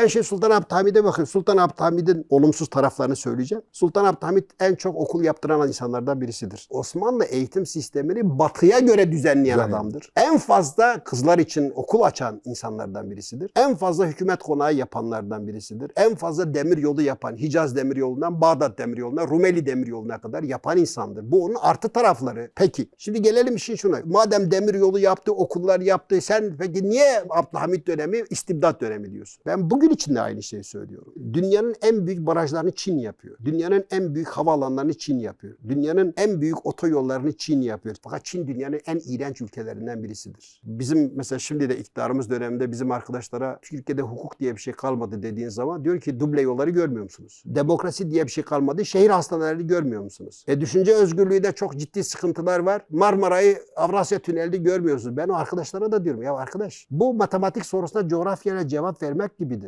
Ben şimdi Sultan Abdülhamid'e bakıyorum. Sultan Abdülhamid'in olumsuz taraflarını söyleyeceğim. Sultan Abdülhamid en çok okul yaptıran insanlardan birisidir. Osmanlı eğitim sistemini batıya göre düzenleyen Düzenleyen. adamdır. En fazla kızlar için okul açan insanlardan birisidir. En fazla hükümet konağı yapanlardan birisidir. En fazla demir yolu yapan, Hicaz demir yolundan Bağdat demir yoluna, Rumeli demir yoluna kadar yapan insandır. Bu onun artı tarafları. Peki şimdi gelelim işin şuna. Madem demir yolu yaptı, okullar yaptı, sen peki niye Abdülhamit dönemi istibdat dönemi diyorsun? Ben bugün için de aynı şeyi söylüyorum. Dünyanın en büyük barajlarını Çin yapıyor. Dünyanın en büyük havaalanlarını Çin yapıyor. Dünyanın en büyük otoyollarını Çin yapıyor. Fakat Çin dünyanın en iğrenç ülkelerinden birisidir. Bizim mesela şimdi de iktidarımız döneminde bizim arkadaşlara Türkiye'de hukuk diye bir şey kalmadı dediğin zaman diyor ki duble yolları görmüyor musunuz? Demokrasi diye bir şey kalmadı. Şehir hastanelerini görmüyor musunuz? E düşünce özgürlüğü de çok ciddi sıkıntılar var. Marmara'yı Avrasya Tüneli'ni görmüyorsunuz. Ben o arkadaşlara da diyorum ya arkadaş bu matematik sorusuna coğrafyayla cevap vermek gibidir.